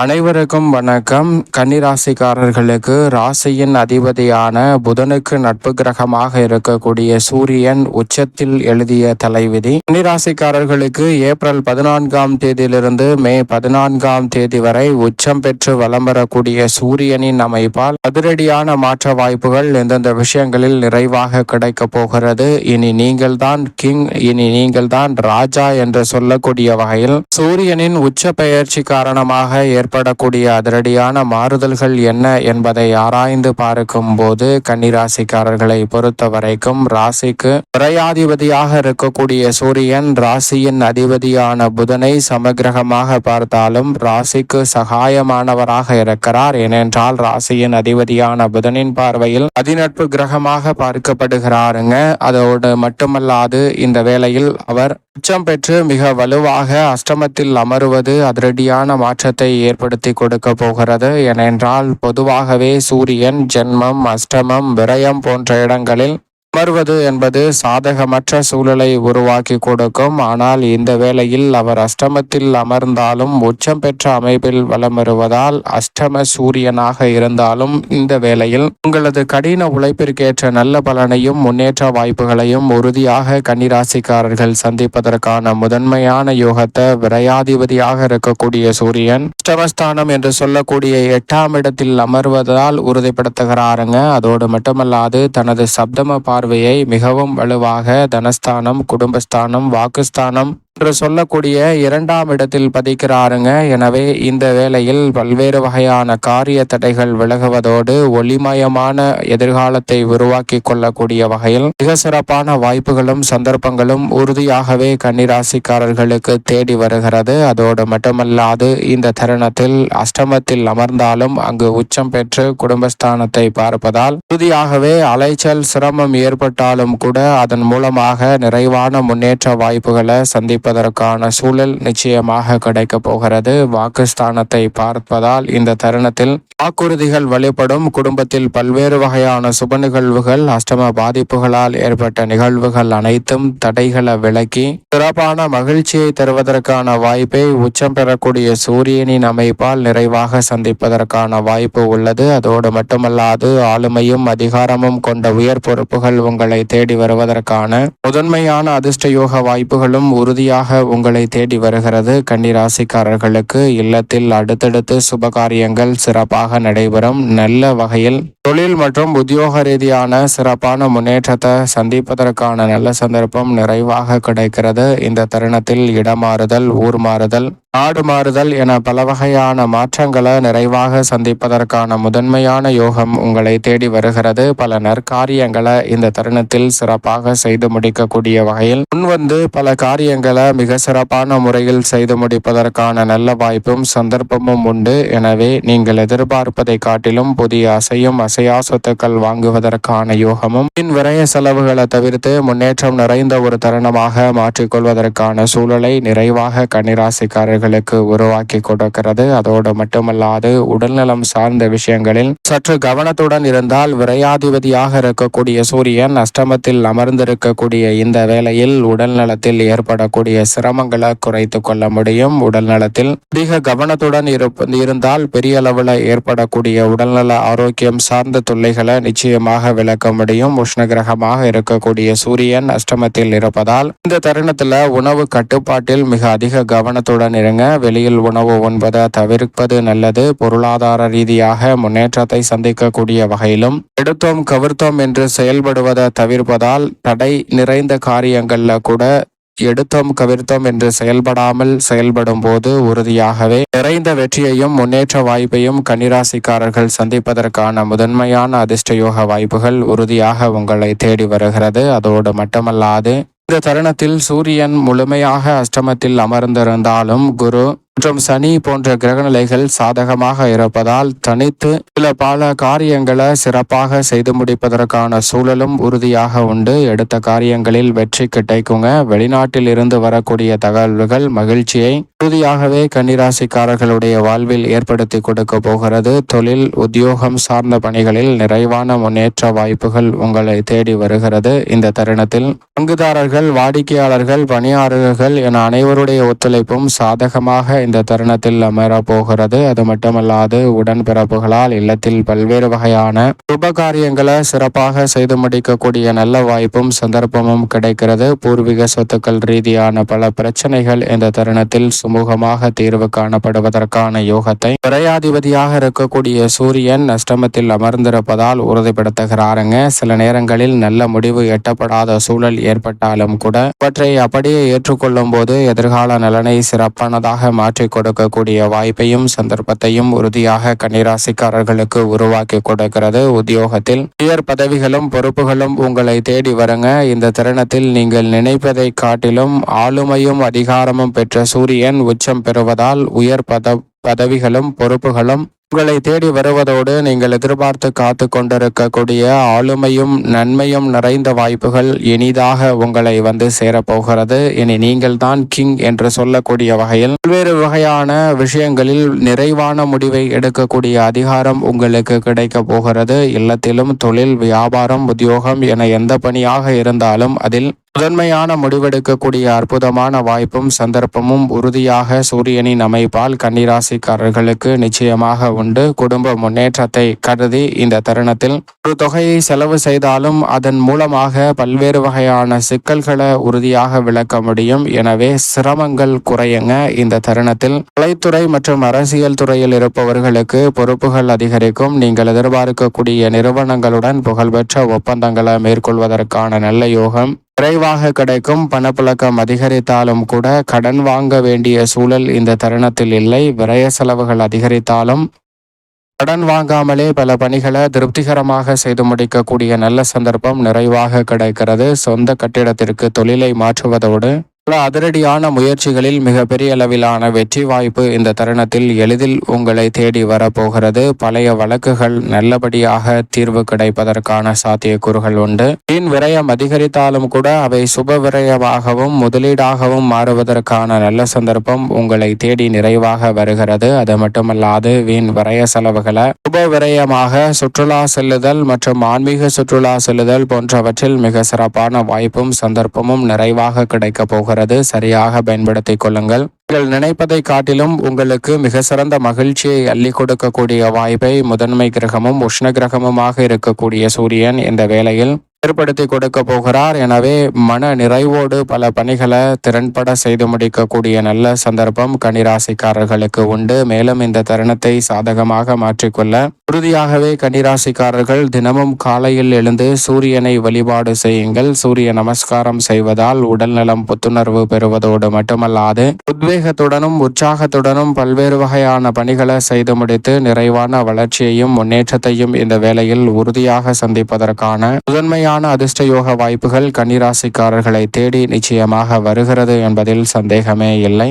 அனைவருக்கும் வணக்கம். கன்னிராசிக்காரர்களுக்கு ராசியின் அதிபதியான புதனுக்கு நட்பு கிரகமாக இருக்கக்கூடிய சூரியன் உச்சத்தில் எழுதிய தலைவிதி. கன்னிராசிக்காரர்களுக்கு ஏப்ரல் பதினான்காம் தேதியிலிருந்து மே பதினான்காம் தேதி வரை உச்சம் பெற்று வலம் வரக்கூடிய சூரியனின் அமைப்பால் அதிரடியான மாற்ற வாய்ப்புகள் எந்தெந்த விஷயங்களில் நிறைவாக கிடைக்கப் போகிறது? இனி நீங்கள்தான் கிங் இனி நீங்கள்தான் ராஜா என்று சொல்லக்கூடிய வகையில் சூரியனின் உச்ச பெயர்ச்சி காரணமாக ஏற்படக்கூடிய அதிரடியான மாறுதல்கள் என்ன என்பதை ஆராய்ந்து பார்க்கும் போது கன்னிராசிக்காரர்களை பொறுத்த வரைக்கும் ராசிக்கு விரையாதிபதியாக இருக்கக்கூடிய சூரியன் ராசியின் அதிபதியான புதனை சமகிரகமாக பார்த்தாலும் ராசிக்கு சகாயமானவராக இருக்கிறார். ஏனென்றால் ராசியின் அதிபதியான புதனின் பார்வையில் அதிநட்பு கிரகமாக பார்க்கப்படுகிறாருங்க. அதோடு மட்டுமல்லாது இந்த வேளையில் அவர் உச்சம் பெற்று மிக வலுவாக அஷ்டமத்தில் அமருவது அதிரடியான மாற்றத்தை ஏற்படுத்தி கொடுக்க போகிறது. ஏனென்றால் பொதுவாகவே சூரியன் ஜென்மம் அஷ்டமம் விரயம் போன்ற இடங்களில் அமர்வது என்பது சாதகமற்ற சூழலை உருவாக்கி கொடுக்கும். ஆனால் இந்த வேளையில் அவர் அஷ்டமத்தில் அமர்ந்தாலும் உச்சம் பெற்ற அமைப்பில் வலம் வருவதால் அஷ்டம சூரியனாக இருந்தாலும் இந்த வேளையில் உங்களது கடின உழைப்பிற்கேற்ற நல்ல பலனையும் முன்னேற்ற வாய்ப்புகளையும் உறுதியாக கன்னிராசிக்காரர்கள் சந்திப்பதற்கான முதன்மையான யோகத்தை விரையாதிபதியாக இருக்கக்கூடிய சூரியன் அஷ்டமஸ்தானம் என்று சொல்லக்கூடிய எட்டாம் இடத்தில் அமர்வதால் உறுதிப்படுத்துகிறாருங்க. அதோடு மட்டுமல்லாது தனது சப்தம பார்வையை மிகவும் வலுவாக தனஸ்தானம் குடும்பஸ்தானம் வாக்குஸ்தானம் என்று சொல்லக்கூடிய இரண்டாம் இடத்தில் பதிக்கிறாருங்க. எனவே இந்த வேளையில் பல்வேறு வகையான காரிய தடைகள் விலகுவதோடு ஒளிமயமான எதிர்காலத்தை உருவாக்கி கொள்ளக்கூடிய வகையில் மிக சிறப்பான வாய்ப்புகளும் சந்தர்ப்பங்களும் உறுதியாகவே கன்னிராசிக்காரர்களுக்கு தேடி வருகிறது. அதோடு மட்டுமல்லாது இந்த தருணத்தில் அஷ்டமத்தில் அமர்ந்தாலும் அங்கு உச்சம் பெற்று குடும்பஸ்தானத்தை பார்ப்பதால் உறுதியாகவே அலைச்சல் சிரமம் ஏற்பட்டாலும் கூட அதன் மூலமாக நிறைவான முன்னேற்ற வாய்ப்புகளை சந்திப்பதற்கான சூழல் நிச்சயமாக கிடைக்கப் போகிறது. வாக்குஸ்தானத்தை பார்ப்பதால் இந்த தருணத்தில் வாக்குறுதிகள் வழிபடும் குடும்பத்தில் பல்வேறு வகையான சுப நிகழ்வுகள் அஷ்டம பாதிப்புகளால் ஏற்பட்ட நிகழ்வுகள் அனைத்தும் தடைகளை விலக்கி சிறப்பான மகிழ்ச்சியை தருவதற்கான வாய்ப்பை உச்சம் பெறக்கூடிய சூரியனின் அமைப்பால் நிறைவாக சந்திப்பதற்கான வாய்ப்பு உள்ளது. அதோடு மட்டுமல்லாது ஆளுமையும் அதிகாரமும் கொண்ட உயர் பொறுப்புகள் உங்களை தேடி வருவதற்கான முதன்மையான அதிர்ஷ்ட யோக வாய்ப்புகளும் உறுதியாக உங்களை தேடி வருகிறது. கன்னிராசிக்காரர்களுக்கு இல்லத்தில் அடுத்தடுத்து சுபகாரியங்கள் சிறப்பாக நடைபெறும். நல்ல வகையில் தொழில் மற்றும் உத்தியோக ரீதியான சிறப்பான முன்னேற்றத்தை சந்திப்பதற்கான நல்ல சந்தர்ப்பம் நிறைவாக கிடைக்கிறது. இந்த தருணத்தில் இடமாறுதல் ஊர் மாறுதல் நாடு மாறுதல் என பல வகையான மாற்றங்களை நிறைவாக சந்திப்பதற்கான முதன்மையான யோகம் உங்களை தேடி வருகிறது. பல நற்காரியங்களை இந்த தருணத்தில் சிறப்பாக செய்து முடிக்கக்கூடிய வகையில் முன்வந்து பல காரியங்களை மிக சிறப்பான முறையில் செய்து முடிப்பதற்கான நல்ல வாய்ப்பும் சந்தர்ப்பமும் உண்டு. எனவே நீங்கள் எதிர்பார்ப்பதை காட்டிலும் புதிய அசையும் அசையா சொத்துக்கள் வாங்குவதற்கான யோகமும் பின் விரய செலவுகளை தவிர்த்து முன்னேற்றம் நிறைந்த ஒரு தருணமாக மாற்றிக்கொள்வதற்கான சூழலை நிறைவாக கன்னிராசிக்காரர்களுக்கு உருவாக்கி கொடுக்கிறது. அதோடு மட்டுமல்லாது உடல்நலம் சார்ந்த விஷயங்களில் சற்று கவனத்துடன் இருந்தால் விரையாதிபதியாக இருக்கக்கூடிய சூரியன் அஷ்டமத்தில் அமர்ந்திருக்கக்கூடிய இந்த வேளையில் உடல் நலத்தில் ஏற்படக்கூடிய சிரமங்களை குறைத்து கொள்ள முடியும். உடல் நலத்தில் அதிக கவனத்துடன் இருப்ப- இருந்தால் பெரிய அளவில் ஏற்படக்கூடிய உடல்நல ஆரோக்கியம் சார்ந்த தொல்லைகளை நிச்சயமாக விளக்க முடியும். உஷ்ண கிரகமாக இருக்கக்கூடிய சூரியன் அஷ்டமத்தில் இருப்பதால் இந்த தருணத்துல உணவு கட்டுப்பாட்டில் மிக அதிக கவனத்துடன் இருங்க. வெளியில் உணவு உண்பதை தவிர்ப்பது நல்லது. பொருளாதார ரீதியாக முன்னேற்றத்தை சந்திக்கக்கூடிய வகையிலும் எடுத்தோம் கவிர்த்தோம் என்று செயல்படுவதை தவிர்ப்பதால் தடை நிறைந்த காரியங்கள்ல கூட எடுத்தோம் கவிர்த்தோம் என்று செயல்படாமல் செயல்படும் போது உறுதியாகவே நிறைந்த வெற்றியையும் முன்னேற்ற வாய்ப்பையும் கன்னிராசிக்காரர்கள் சந்திப்பதற்கான முதன்மையான அதிர்ஷ்டயோக வாய்ப்புகள் உறுதியாக உங்களை தேடி வருகிறது. அதோடு மட்டுமல்லாது இந்த தருணத்தில் சூரியன் முழுமையாக அஷ்டமத்தில் அமர்ந்திருந்தாலும் குரு மற்றும் சனி போன்ற கிரகநிலைகள் சாதகமாக இருப்பதால் தனித்து சில பல காரியங்களை சிறப்பாக செய்து முடிப்பதற்கான சூழலும் உறுதியாக உண்டு. எடுத்த காரியங்களில் வெற்றி கிடைக்குங்க. வெளிநாட்டில் இருந்து வரக்கூடிய தகவல்கள் மகிழ்ச்சியை உறுதியாகவே கன்னிராசிக்காரர்களுடைய வாழ்வில் ஏற்படுத்தி கொடுக்க போகிறது. தொழில் உத்தியோகம் சார்ந்த பணிகளில் நிறைவான முன்னேற்ற வாய்ப்புகள் உங்களை தேடி வருகிறது. இந்த தருணத்தில் பங்குதாரர்கள் வாடிக்கையாளர்கள் பணியாளர்கள் என அனைவருடைய ஒத்துழைப்பும் சாதகமாக இந்த தருணத்தில் அமர போகிறது அது மட்டுமல்லாது உடன்பிறப்புகளால் இல்லத்தில் பல்வேறு வகையான சுப காரியங்களை சிறப்பாக செய்து முடிக்கக்கூடிய நல்ல வாய்ப்பும் சந்தர்ப்பமும் கிடைக்கிறது. பூர்வீக சொத்துக்கள் ரீதியான பல பிரச்சனைகள் இந்த தருணத்தில் சுமூகமாக தீர்வு காணப்படுவதற்கான யோகத்தை விரையாதிபதியாக இருக்கக்கூடிய சூரியன் அஷ்டமத்தில் அமர்ந்திருப்பதால் உறுதிப்படுத்துகிறாருங்க. சில நேரங்களில் நல்ல முடிவு எட்டப்படாத சூழல் ஏற்பட்டாலும் கூட அவற்றை அப்படியே ஏற்றுக்கொள்ளும் போது எதிர்கால நலனை சிறப்பானதாக மாற்றிக் கொடுக்கக்கூடிய வாய்ப்பையும் சந்தர்ப்பத்தையும் உறுதியாக கன்னிராசிக்காரர்களுக்கு உருவாக்கி கொடுக்கிறது. உத்தியோகத்தில் உயர் பதவிகளும் பொறுப்புகளும் உங்களை தேடி வருங்க. இந்த தருணத்தில் நீங்கள் நினைப்பதை காட்டிலும் ஆளுமையும் அதிகாரமும் பெற்ற சூரியன் உச்சம் பெறுவதால் உயர் பத பதவிகளும் பொறுப்புகளும் உங்களை தேடி வருவதோடு நீங்கள் எதிர்பார்த்து காத்து கொண்டிருக்கக்கூடிய ஆளுமையும் நன்மையும் நிறைந்த வாய்ப்புகள் இனிதாக உங்களை வந்து சேரப்போகிறது. இனி நீங்கள் தான் கிங் என்று சொல்லக்கூடிய வகையில் பல்வேறு வகையான விஷயங்களில் நிறைவான முடிவை எடுக்கக்கூடிய அதிகாரம் உங்களுக்கு கிடைக்க போகிறது. இல்லத்திலும் தொழில் வியாபாரம் உத்தியோகம் என எந்த பணியாக இருந்தாலும் அதில் முதன்மையான முடிவெடுக்கக்கூடிய அற்புதமான வாய்ப்பும் சந்தர்ப்பமும் உறுதியாக சூரியனின் அமைப்பால் கன்னிராசிக்காரர்களுக்கு நிச்சயமாக உண்டு. குடும்ப முன்னேற்றத்தை கருதி இந்த தருணத்தில் ஒரு தொகையை செலவு செய்தாலும் அதன் மூலமாக பல்வேறு வகையான சிக்கல்களை உறுதியாக விளக்க முடியும். எனவே சிரமங்கள் குறையுங்க. இந்த தருணத்தில் கலைத்துறை மற்றும் அரசியல் துறையில் இருப்பவர்களுக்கு பொறுப்புகள் அதிகரிக்கும். நீங்கள் எதிர்பார்க்கக்கூடிய நிறுவனங்களுடன் புகழ்பெற்ற ஒப்பந்தங்களை மேற்கொள்வதற்கான நல்ல யோகம். விரைவாக கிடைக்கும் பணப்புழக்கம் அதிகரித்தாலும் கூட கடன் வாங்க வேண்டிய சூழல் இந்த தருணத்தில் இல்லை. விரய செலவுகள் அதிகரித்தாலும் கடன் வாங்காமலே பல பணிகளை திருப்திகரமாக செய்து முடிக்கக்கூடிய நல்ல சந்தர்ப்பம் நிறைவாக கிடைக்கிறது. சொந்த கட்டிடத்திற்கு தொழிலை மாற்றுவதோடு பல அதிரடியான முயற்சிகளில் மிகப்பெரிய அளவிலான வெற்றி வாய்ப்பு இந்த தருணத்தில் எளிதில் உங்களை தேடி வரப்போகிறது. பழைய வழக்குகள் நல்லபடியாக தீர்வு கிடைப்பதற்கான சாத்தியக்கூறுகள் உண்டு. வீண் விரயம் அதிகரித்தாலும் கூட அவை சுப விரயமாகவும் முதலீடாகவும் மாறுவதற்கான நல்ல சந்தர்ப்பம் உங்களை தேடி நிறைவாக வருகிறது. அது மட்டுமல்லாது வீண் விரய செலவுகளை சுப விரயமாக சுற்றுலா செல்லுதல் மற்றும் ஆன்மீக சுற்றுலா செல்லுதல் போன்றவற்றில் மிக சிறப்பான வாய்ப்பும் சந்தர்ப்பமும் நிறைவாக கிடைக்கப் போகிறது. போகிறது சரியாக பயன்படுத்திக் கொள்ளுங்கள். நீங்கள் நினைப்பதை காட்டிலும் உங்களுக்கு மிக சிறந்த மகிழ்ச்சியை அள்ளி கொடுக்கக்கூடிய வாய்ப்பை முதன்மை கிரகமும் உஷ்ண கிரகமுமாக இருக்கக்கூடிய சூரியன் இந்த வேளையில் ஏற்படுத்தி கொடுக்க போகிறார். எனவே மன நிறைவோடு பல பணிகளை திறன்பட செய்து முடிக்கக்கூடிய நல்ல சந்தர்ப்பம் கனிராசிக்காரர்களுக்கு உண்டு. மேலும் இந்த தருணத்தை சாதகமாக மாற்றிக்கொள்ள உறுதியாகவே கன்னிராசிக்காரர்கள் தினமும் காலையில் எழுந்து சூரியனை வழிபாடு செய்யுங்கள். சூரிய நமஸ்காரம் செய்வதால் உடல் நலம் புத்துணர்வு பெறுவதோடு மட்டுமல்லாது உத்வேகத்துடனும் உற்சாகத்துடனும் பல்வேறு வகையான பணிகளை செய்து முடித்து நிறைவான வளர்ச்சியையும் முன்னேற்றத்தையும் இந்த வேளையில் உறுதியாக சந்திப்பதற்கான முதன்மையான அருமையான அதிர்ஷ்ட யோக வாய்ப்புகள் கன்னிராசிக்காரர்களை தேடி நிச்சயமாக வருகிறது என்பதில் சந்தேகமே இல்லை.